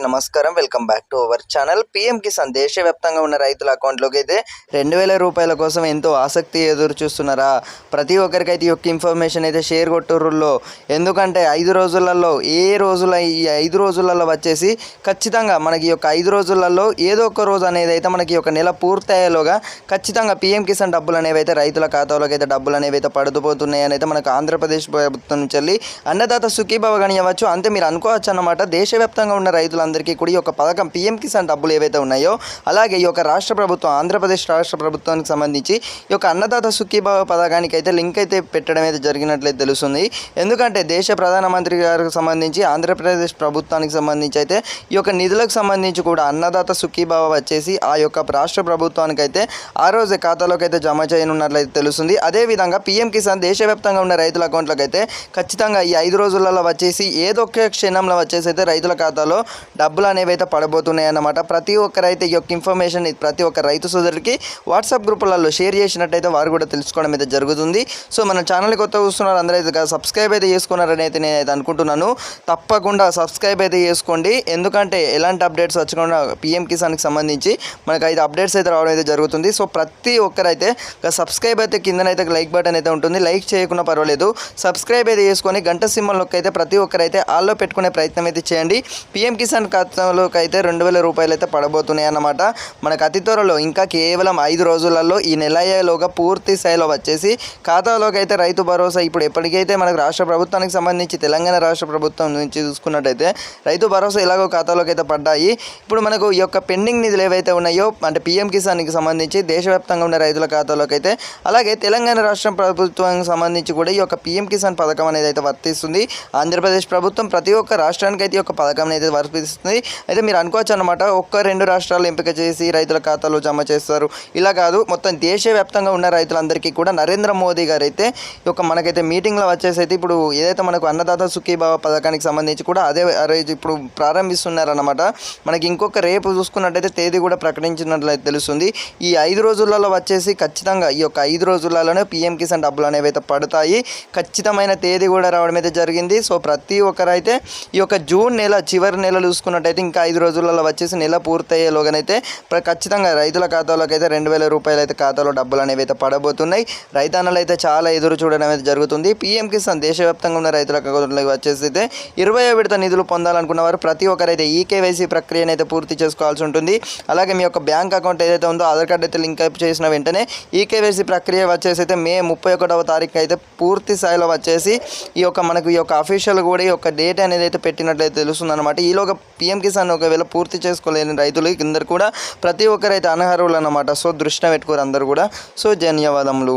అందరికీ నమస్కారం. Welcome back to our channel. PM Kisan దేశవ్యాప్తంగా ఉన్న రైతుల అకౌంట్లోకి అయితే రెండు వేల రూపాయల కోసం ఎంతో ఆసక్తి ఎదురు చూస్తున్నారా? ప్రతి ఒక్కరికైతే ఈ యొక్క ఇన్ఫర్మేషన్ అయితే షేర్ కొట్టుర్రుల్లో. ఎందుకంటే ఐదు రోజులలో ఏ రోజుల ఈ ఐదు రోజులలో వచ్చేసి ఖచ్చితంగా మనకి ఈ యొక్క ఐదు రోజులలో ఏదో ఒక రోజు అనేది అయితే మనకి ఒక నెల పూర్తయ్యేలోగా ఖచ్చితంగా పిఎం కిసాన్ డబ్బులు అనేవి అయితే రైతుల ఖాతాలోకి అయితే డబ్బులు అనేవి అయితే పడుతుపోతున్నాయి అని అయితే మనకు ఆంధ్రప్రదేశ్ ప్రభుత్వం నుంచి వెళ్ళి అన్నదాత సుఖీభావ గణియవచ్చు అంతే మీరు అనుకోవచ్చు అన్నమాట. దేశవ్యాప్తంగా ఉన్న అందరికీ కూడా ఈ యొక్క పథకం పిఎం కిసాన్ డబ్బులు ఏవైతే ఉన్నాయో అలాగే ఈ యొక్క రాష్ట్ర ప్రభుత్వం ఆంధ్రప్రదేశ్ రాష్ట్ర ప్రభుత్వానికి సంబంధించి ఈ యొక్క అన్నదాత సుఖీభావ పథకానికి అయితే లింక్ అయితే పెట్టడం అయితే జరిగినట్లయితే తెలుస్తుంది. ఎందుకంటే దేశ ప్రధానమంత్రి గారికి సంబంధించి ఆంధ్రప్రదేశ్ ప్రభుత్వానికి సంబంధించి అయితే ఈ యొక్క నిధులకు సంబంధించి కూడా అన్నదాత సుఖీభావ వచ్చేసి ఆ యొక్క రాష్ట్ర ప్రభుత్వానికి అయితే ఆ రోజే ఖాతాలోకి అయితే జమ చేయనున్నట్లయితే తెలుస్తుంది. అదేవిధంగా పిఎం కిసాన్ దేశవ్యాప్తంగా ఉన్న రైతుల అకౌంట్లకు అయితే ఖచ్చితంగా ఈ ఐదు రోజులలో వచ్చేసి ఏదో ఒక క్షణంలో వచ్చేసి అయితే రైతుల ఖాతాలో డబ్బులు అనేవి అయితే పడబోతున్నాయి అన్నమాట ప్రతి ఒక్కరైతే ఈ యొక్క ఇన్ఫర్మేషన్ ప్రతి ఒక్క రైతు సోదరుడికి వాట్సాప్ గ్రూపులలో షేర్ చేసినట్టయితే వారు కూడా తెలుసుకోవడం అయితే జరుగుతుంది. సో మన ఛానల్ కొత్త చూస్తున్నారు అందరూ అయితే సబ్స్క్రైబ్ అయితే చేసుకున్నారని అయితే నేనైతే అనుకుంటున్నాను. తప్పకుండా సబ్స్క్రైబ్ అయితే చేసుకోండి. ఎందుకంటే ఎలాంటి అప్డేట్స్ వచ్చకుండా పిఎం కిసాన్కి సంబంధించి మనకు అయితే అప్డేట్స్ అయితే రావడం అయితే జరుగుతుంది. సో ప్రతి ఒక్కరైతే సబ్స్క్రైబ్ అయితే కిందనైతే లైక్ బటన్ అయితే ఉంటుంది. లైక్ చేయకుండా పర్వాలేదు. సబ్స్క్రైబ్ అయితే చేసుకొని గంట సింహంలోకి అయితే ప్రతి ఒక్కరైతే ఆల్లో పెట్టుకునే ప్రయత్నం అయితే చేయండి. పిఎం కిసాన్ ఖాతాలోకి అయితే రెండు వేల రూపాయలు అయితే పడబోతున్నాయి అన్నమాట. మనకు అతి త్వరలో ఇంకా కేవలం ఐదు రోజులలో ఈ నెల అయ్యేలోగా పూర్తి స్థాయిలో వచ్చేసి ఖాతాలోకి అయితే రైతు భరోసా ఇప్పుడు ఎప్పటికైతే మనకు రాష్ట్ర ప్రభుత్వానికి సంబంధించి తెలంగాణ రాష్ట్ర ప్రభుత్వం నుంచి చూసుకున్నట్టయితే రైతు భరోసా ఎలాగో ఖాతాలోకి అయితే పడ్డాయి. ఇప్పుడు మనకు ఈ యొక్క పెండింగ్ నిధులు ఏవైతే ఉన్నాయో అంటే పిఎం కిసాన్కి సంబంధించి దేశవ్యాప్తంగా ఉన్న రైతుల ఖాతాలోకి అయితే అలాగే తెలంగాణ రాష్ట్ర ప్రభుత్వానికి సంబంధించి కూడా ఈ యొక్క పీఎం కిసాన్ పథకం అనేది అయితే వర్తిస్తుంది. ఆంధ్రప్రదేశ్ ప్రభుత్వం ప్రతి ఒక్క రాష్ట్రానికి అయితే ఈ యొక్క పథకం అనేది వర్తిస్తుంది. అయితే మీరు అనుకోవచ్చు అనమాట ఒక్క రెండు రాష్ట్రాలు ఎంపిక చేసి రైతుల ఖాతాలో జమ చేస్తారు. ఇలా కాదు మొత్తం దేశవ్యాప్తంగా ఉన్న రైతులందరికీ కూడా నరేంద్ర మోదీ గారు అయితే ఈ యొక్క మనకైతే మీటింగ్లో వచ్చేసి అయితే ఇప్పుడు ఏదైతే మనకు అన్నదాత సుఖీభావ పథకానికి సంబంధించి కూడా అదే ఇప్పుడు ప్రారంభిస్తున్నారన్నమాట. మనకి ఇంకొక రేపు చూసుకున్నట్టయితే తేదీ కూడా ప్రకటించినట్లయితే తెలుస్తుంది. ఈ ఐదు రోజులలో వచ్చేసి ఖచ్చితంగా ఈ యొక్క ఐదు రోజులలోనే పిఎం కిసాన్ డబ్బులు అనేవి అయితే పడతాయి. ఖచ్చితమైన తేదీ కూడా రావడం అయితే జరిగింది. సో ప్రతి ఒక్కరైతే ఈ యొక్క జూన్ నెల చివరి నెలలు చూసుకున్నట్టయితే ఇంకా ఐదు రోజులలో వచ్చేసి నెల పూర్తయ్యేలోగానైతే ఖచ్చితంగా రైతుల ఖాతాలోకి అయితే రెండు వేల రూపాయలు అయితే ఖాతాలో డబ్బులు అనేవి అయితే పడబోతున్నాయి. రైతన్నలు అయితే చాలా ఎదురు చూడడం అయితే జరుగుతుంది. పీఎం కిసాన్ దేశవ్యాప్తంగా ఉన్న రైతుల ఖాతాలోకి వచ్చేసి అయితే ఇరవై విడత నిధులు పొందాలనుకున్న వారు ప్రతి ఒక్కరైతే ఈ కేవైసీ ప్రక్రియను అయితే పూర్తి చేసుకోవాల్సి ఉంటుంది. అలాగే మీ యొక్క బ్యాంక్ అకౌంట్ ఏదైతే ఉందో ఆధార్ కార్డు అయితే లింక్ అప్ చేసిన వెంటనే ఈ కేవైసీ ప్రక్రియ వచ్చేసి అయితే మే ముప్పై ఒకటవ తారీఖు అయితే పూర్తి స్థాయిలో వచ్చేసి ఈ యొక్క మనకు ఈ యొక్క అఫీషియల్ కూడా ఈ యొక్క డేట్ అనేది అయితే పెట్టినట్లయితే తెలుస్తుంది అనమాట ఈలోగా పిఎం కిసాన్ ఒకవేళ పూర్తి చేసుకోలేని రైతులు కిందరు కూడా ప్రతి ఒక్కరైతే అనర్హులు అన్నమాట. సో దృష్టిలో పెట్టుకోరు అందరు కూడా. సో ధన్యవాదములు.